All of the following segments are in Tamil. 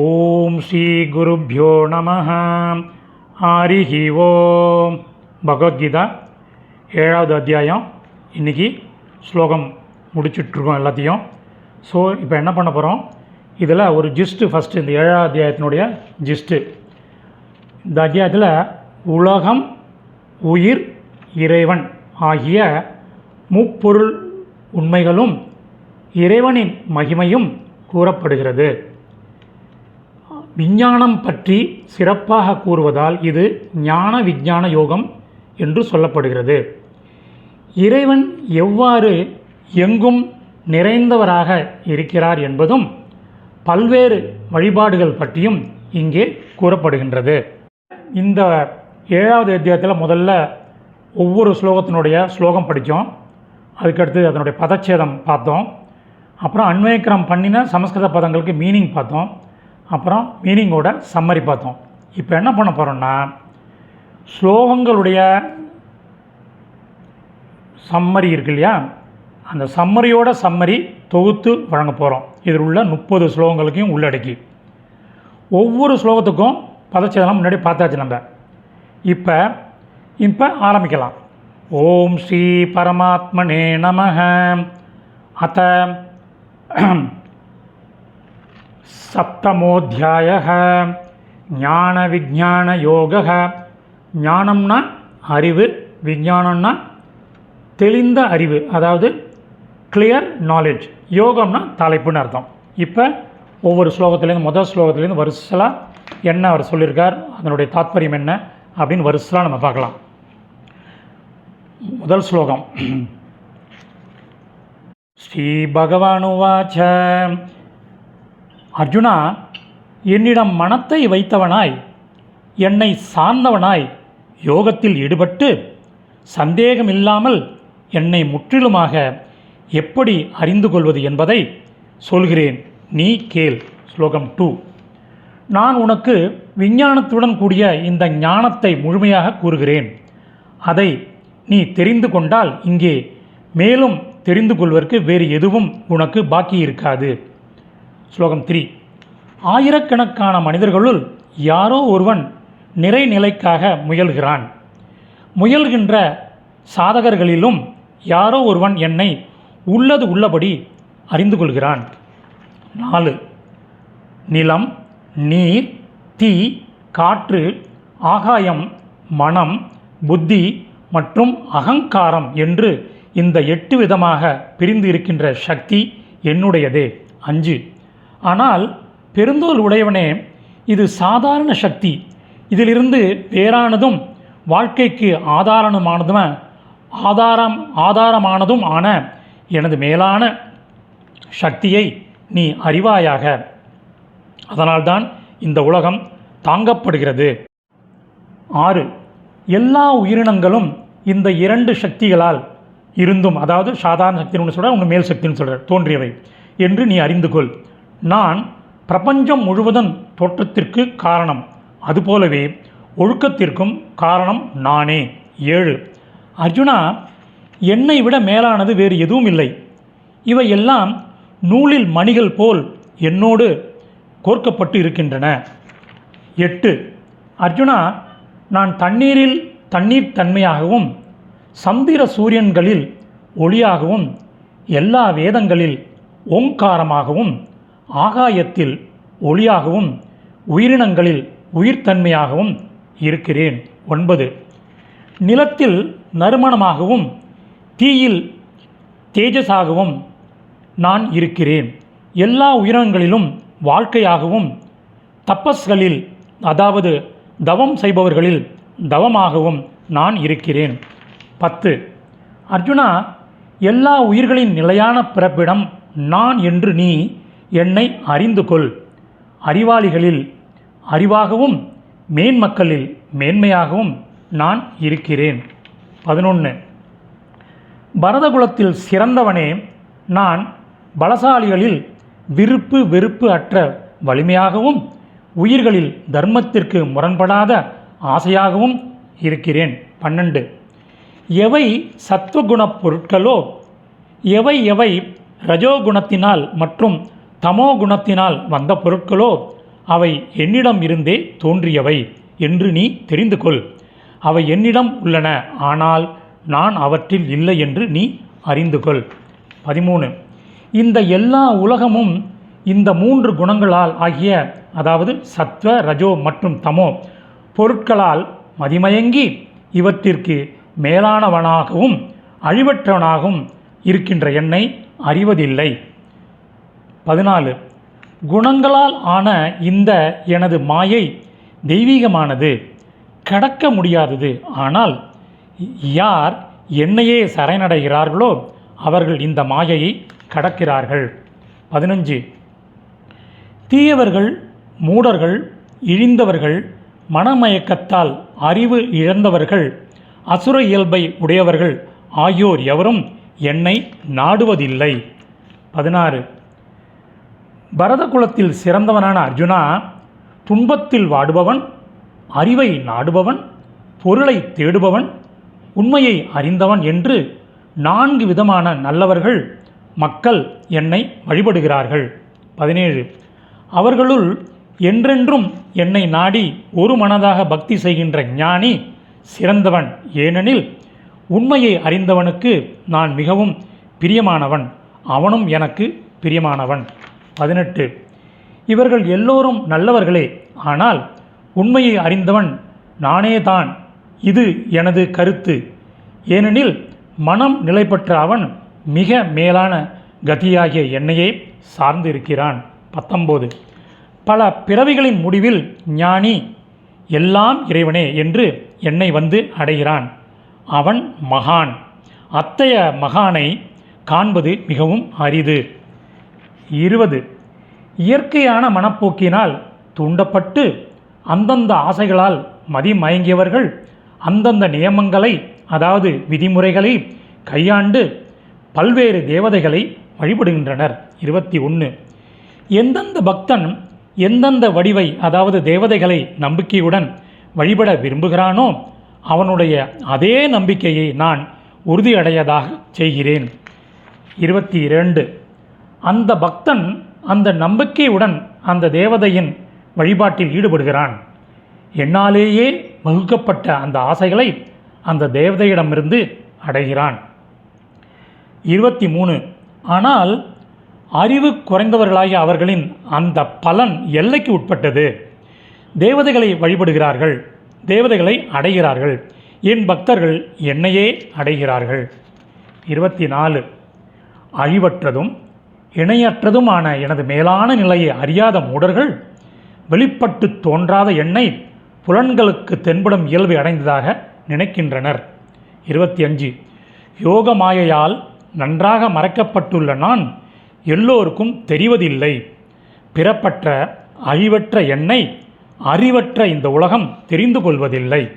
ஓம் ஸ்ரீ குருப்யோ நம ஹரிஹி ஓம். பகவத்கீதா ஏழாவது அத்தியாயம். இன்றைக்கி ஸ்லோகம் முடிச்சுட்ருக்கோம் எல்லாத்தையும். ஸோ இப்போ என்ன பண்ண போகிறோம் இதில் ஒரு ஜிஸ்ட்டு ஃபஸ்ட்டு இந்த ஏழாவது அத்தியாயத்தினுடைய ஜிஸ்ட்டு இந்த அத்தியாயத்தில் உலகம் உயிர் இறைவன் ஆகிய முப்பொருள் உண்மைகளும் இறைவனின் மகிமையும் கூறப்படுகிறது. விஞ்ஞானம் பற்றி சிறப்பாக கூறுவதால் இது ஞான விஞ்ஞான யோகம் என்று சொல்லப்படுகிறது. இறைவன் எவ்வாறு எங்கும் நிறைந்தவராக இருக்கிறார் என்பதும் பல்வேறு வழிபாடுகள் பற்றியும் இங்கே கூறப்படுகின்றது. இந்த ஏழாவது அத்தியாயத்தில் முதல்ல ஒவ்வொரு ஸ்லோகத்தினுடைய ஸ்லோகம் படித்தோம். அதுக்கடுத்து அதனுடைய பதச்சேதம் பார்த்தோம். அப்புறம் அன்வயக்கிரம் பண்ணின சமஸ்கிருத பதங்களுக்கு மீனிங் பார்த்தோம். அப்புறம் மீனிங்கோட சம்மரி பார்த்தோம். இப்போ என்ன பண்ண போகிறோம்னா ஸ்லோகங்களுடைய சம்மரி இருக்கு இல்லையா? அந்த சம்மரியோட சம்மரி தொகுத்து வழங்க போகிறோம் இதில் உள்ள முப்பது ஸ்லோகங்களுக்கும் உள்ளடக்கி. ஒவ்வொரு ஸ்லோகத்துக்கும் பதச்சதெல்லாம் முன்னாடி பார்த்தாச்சு நம்ம. இப்போ இப்போ ஆரம்பிக்கலாம். ஓம் ஸ்ரீ பரமாத்மனே நமக அத்த சப்தமோத்தியாய ஞான விஜான யோக ஞானம்னா அறிவு விஞ்ஞானம்னா தெளிந்த அறிவு அதாவது கிளியர் நாலேஜ் யோகம்னா தலைப்புன்னு அர்த்தம். இப்போ ஒவ்வொரு ஸ்லோகத்துலேருந்து முதல் ஸ்லோகத்துலேருந்து வரிசலாக என்ன அவர் சொல்லியிருக்கார் அதனுடைய தாத்பரியம் என்ன அப்படின்னு வரிசலாக நம்ம பார்க்கலாம். முதல் ஸ்லோகம். ஸ்ரீ பகவானுவாச்ச அர்ஜுனா என்னிடம் மனத்தை வைத்தவனாய் என்னை சார்ந்தவனாய் யோகத்தில் ஈடுபட்டு சந்தேகமில்லாமல் என்னை முற்றிலுமாக எப்படி அறிந்து கொள்வது என்பதை சொல்கிறேன். நீ கேள். ஸ்லோகம் டூ. நான் உனக்கு விஞ்ஞானத்துடன் கூடிய இந்த ஞானத்தை முழுமையாக கூறுகிறேன். அதை நீ தெரிந்து கொண்டால் இங்கே மேலும் தெரிந்து கொள்வதற்கு வேறு எதுவும் உனக்கு பாக்கி இருக்காது ஸ்லோகம் த்ரீ. ஆயிரக்கணக்கான மனிதர்களுள் யாரோ ஒருவன் நிறைநிலைக்காக முயல்கிறான். முயல்கின்ற சாதகர்களிலும் யாரோ ஒருவன் என்னை உள்ளது உள்ளபடி அறிந்து கொள்கிறான். நாலு நிலம் நீர் தீ காற்று ஆகாயம் மனம் புத்தி மற்றும் அகங்காரம் என்று இந்த எட்டு விதமாக பிரிந்து இருக்கின்ற சக்தி என்னுடையதே. அஞ்சு ஆனால் பெருந்தோல் உடையவனே இது சாதாரண சக்தி. இதிலிருந்து வேறானதும் வாழ்க்கைக்கு ஆதாரமானதும் ஆதாரம் ஆதாரமானதும் ஆன எனது மேலான சக்தியை நீ அறிவாயாக. அதனால்தான் இந்த உலகம் தாங்கப்படுகிறது. ஆறு. எல்லா உயிரினங்களும் இந்த இரண்டு சக்திகளால் இருந்தும் அதாவது சாதாரண சக்தின்னு ஒன்று சொல்கிற ஒன்று மேல் சக்தின்னு சொல்கிறார் தோன்றியவை என்று நீ அறிந்து கொள் நான் பிரபஞ்சம் முழுவதும் தோற்றத்திற்கு காரணம். அதுபோலவே ஒழுக்கத்திற்கும் காரணம் நானே. ஏழு. அர்ஜுனா என்னை விட மேலானது வேறு எதுவும் இல்லை. இவை எல்லாம் நூலில் மணிகள் போல் என்னோடு கோர்க்கப்பட்டு இருக்கின்றன. எட்டு. அர்ஜுனா நான் தண்ணீரில் தண்ணீர் தன்மையாகவும் சந்திர சூரியன்களில் ஒளியாகவும் எல்லா வேதங்களில் ஓங்காரமாகவும் ஆகாயத்தில் ஒளியாகவும் உயிரினங்களில் உயிர்த்தன்மையாகவும் இருக்கிறேன். ஒன்பது. நிலத்தில் நறுமணமாகவும் தீயில் தேஜஸாகவும் நான் இருக்கிறேன். எல்லா உயிரினங்களிலும் வாழ்க்கையாகவும் தப்பஸ்களில் அதாவது தவம் செய்பவர்களில் தவமாகவும் நான் இருக்கிறேன். பத்து. அர்ஜுனா எல்லா உயிர்களின் நிலையான பிறப்பிடம் நான் என்று நீ என்னை அறிந்து கொள். அறிவாளிகளில் அறிவாகவும் மேன்மக்களில் மேன்மையாகவும் நான் இருக்கிறேன். பதினொன்று பரதகுலத்தில் சிறந்தவனே நான் பலசாலிகளில் விருப்பு வெறுப்பு அற்ற வலிமையாகவும் உயிர்களில் தர்மத்திற்கு முரண்படாத ஆசையாகவும் இருக்கிறேன். பன்னெண்டு. எவை சத்துவகுணப் பொருட்களோ எவை எவை ரஜோகுணத்தினால் மற்றும் தமோ குணத்தினால் வந்த பொருட்களோ அவை என்னிடம் இருந்தே தோன்றியவை என்று நீ தெரிந்து கொள். அவை என்னிடம் உள்ளன ஆனால் நான் அவற்றில் இல்லை என்று நீ அறிந்து கொள். பதிமூணு. இந்த எல்லா உலகமும் இந்த மூன்று குணங்களால் ஆகிய அதாவது சத்வ ரஜோ மற்றும் தமோ பொருட்களால் மதிமயங்கி இவற்றிற்கு மேலானவனாகவும் அழிவற்றவனாகவும் இருக்கின்ற என்னை அறிவதில்லை. பதினாலு. குணங்களால் ஆன இந்த எனது மாயை தெய்வீகமானது கடக்க முடியாதது. ஆனால் யார் என்னையே சரணடைகிறார்களோ அவர்கள் இந்த மாயையை கடக்கிறார்கள். பதினஞ்சு. தீயவர்கள் மூடர்கள் இழிந்தவர்கள் மனமயக்கத்தால் அறிவு இழந்தவர்கள் அசுர இயல்பை உடையவர்கள் ஆகியோர் எவரும் என்னை நாடுவதில்லை. பதினாறு. பரத குலத்தில் சிறந்தவனான அர்ஜுனா துன்பத்தில் வாடுபவன் அறிவை நாடுபவன் பொருளை தேடுபவன் உண்மையை அறிந்தவன் என்று நான்கு விதமான நல்லவர்கள் மக்கள் என்னை வழிபடுகிறார்கள். பதினேழு அவர்களுள் என்றென்றும் என்னை நாடி ஒரு மனதாக பக்தி செய்கின்ற ஞானி சிறந்தவன். ஏனெனில் உண்மையை அறிந்தவனுக்கு நான் மிகவும் பிரியமானவன் அவனும் எனக்கு பிரியமானவன். பதினெட்டு. இவர்கள் எல்லோரும் நல்லவர்களே ஆனால் உண்மையை அறிந்தவன் நானே தான் இது எனது கருத்து. ஏனெனில் மனம் நிலைப்பற்ற அவன் மிக மேலான கதியாகிய என்னையே சார்ந்து இருக்கிறான் பத்தொம்போது பல பிறவிகளின் முடிவில் ஞானி எல்லாம் இறைவனே என்று என்னை வந்து அடைகிறான். அவன் மகான். அத்தைய மகானை காண்பது மிகவும் அரிது. இருபது. இயற்கையான மனப்போக்கினால் தூண்டப்பட்டு அந்தந்த ஆசைகளால் மதிமயங்கியவர்கள் அந்தந்த நியமங்களை அதாவது விதிமுறைகளை கையாண்டு பல்வேறு தேவதைகளை வழிபடுகின்றனர். இருபத்தி ஒன்று. எந்தெந்த பக்தன் எந்தெந்த வடிவை அதாவது தேவதைகளை நம்பிக்கையுடன் வழிபட விரும்புகிறானோ அவனுடைய அதே நம்பிக்கையை நான் உறுதியடையதாக செய்கிறேன். இருபத்தி இரண்டு. அந்த பக்தன் அந்த நம்பிக்கையுடன் அந்த தேவதையின் வழிபாட்டில் ஈடுபடுகிறான். என்னாலேயே வகுக்கப்பட்ட அந்த ஆசைகளை அந்த தேவதையிடமிருந்து அடைகிறான். இருபத்தி மூணு. ஆனால் அறிவு குறைந்தவர்களாகிய அவர்களின் அந்த பலன் எல்லைக்கு உட்பட்டது. தேவதைகளை வழிபடுகிறார்கள் தேவதைகளை அடைகிறார்கள். என் பக்தர்கள் என்னையே அடைகிறார்கள். இருபத்தி நாலு. அழிவற்றதும் இணையற்றதுமான எனது மேலான நிலையை அறியாத மூடர்கள் வெளிப்பட்டு தோன்றாத எண்ணெய் புலன்களுக்கு தென்படும் இயல்பை அடைந்ததாக நினைக்கின்றனர். இருபத்தி அஞ்சு. யோக மாயையால் நன்றாக மறைக்கப்பட்டுள்ள நான் எல்லோருக்கும் தெரிவதில்லை. பிறப்பற்ற அழிவற்ற எண்ணெய் அறிவற்ற இந்த உலகம் தெரிந்து கொள்வதில்லை.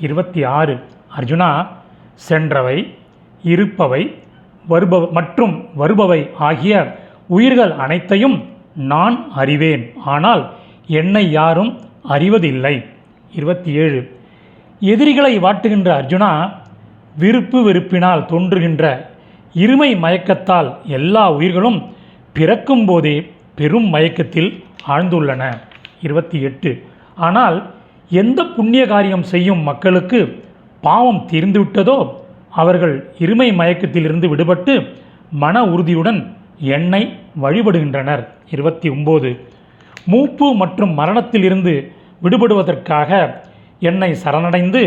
இருபத்தி ஆறு. அர்ஜுனா சென்றவை இருப்பவை வருபவ மற்றும் வருபவை ஆகிய உயிர்கள் அனைத்தையும் நான் அறிவேன். ஆனால் என்னை யாரும் அறிவதில்லை. இருபத்தி ஏழு எதிரிகளை வாட்டுகின்ற அர்ஜுனா விருப்பு வெறுப்பினால் தோன்றுகின்ற இருமை மயக்கத்தால் எல்லா உயிர்களும் பிறக்கும் போதே பெரும் மயக்கத்தில் ஆழ்ந்துள்ளன. இருபத்தி எட்டு ஆனால் எந்த புண்ணிய காரியம் செய்யும் மக்களுக்கு பாவம் தீர்ந்துவிட்டதோ அவர்கள் இருமை மயக்கத்திலிருந்து விடுபட்டு மன உறுதியுடன் என்னை வழிபடுகின்றனர். இருபத்தி ஒம்பது. மூப்பு மற்றும் மரணத்திலிருந்து விடுபடுவதற்காக என்னை சரணடைந்து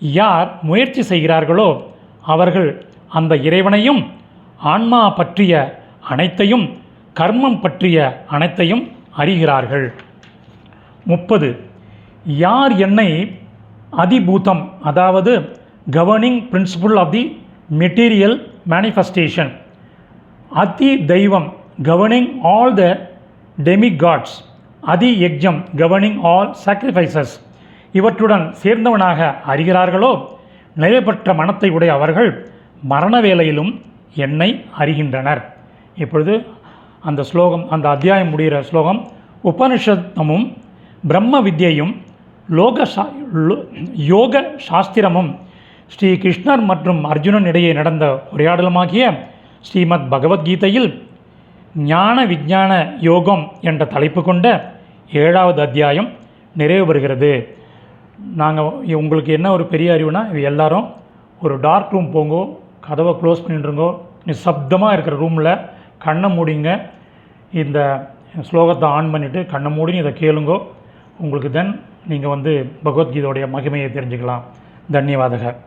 யார் முயற்சி செய்கிறார்களோ அவர்கள் அந்த இறைவனையும் ஆன்மா பற்றிய அனைத்தையும் கர்மம் பற்றிய அனைத்தையும் அறிகிறார்கள். முப்பது. யார் என்னை அதிபூதம் அதாவது governing principle of the material manifestation அதி தெய்வம் கவர்னிங் ஆல் த டெமிகாட்ஸ் அதி எக்ஜம் கவர்னிங் ஆல் சாக்ரிஃபைசஸ் இவற்றுடன் சேர்ந்தவனாக அறிகிறார்களோ? நிலைப்பற்ற மனத்தை உடைய அவர்கள் மரண வேலையிலும் என்னை அறிகின்றனர். இப்பொழுது அந்த ஸ்லோகம் அந்த அத்தியாயம் முடிகிற ஸ்லோகம் உபனிஷத்தமும் பிரம்ம வித்யையும் லோக சா லோ- யோக சாஸ்திரமும் ஸ்ரீ கிருஷ்ணர் மற்றும் அர்ஜுனன் இடையே நடந்த உரையாடலமாகிய ஸ்ரீமத் பகவத்கீதையில் ஞான விஞ்ஞான யோகம் என்ற தலைப்பு கொண்ட ஏழாவது அத்தியாயம் நிறைவு பெறுகிறது. நாங்கள் உங்களுக்கு என்ன ஒரு பெரிய அறிவுனா எல்லாரும் ஒரு டார்க் ரூம் போங்கோ கதவை க்ளோஸ் பண்ணிட்டுருங்கோ நிசப்தமாக இருக்கிற ரூமில் கண்ணை மூடிங்க. இந்த ஸ்லோகத்தை ஆன் பண்ணிவிட்டு கண்ணை மூடி இதை கேளுங்கோ. உங்களுக்கு தென் நீங்கள் வந்து பகவத்கீதையோடைய மகிமையை தெரிஞ்சுக்கலாம். தன்யவாதகர்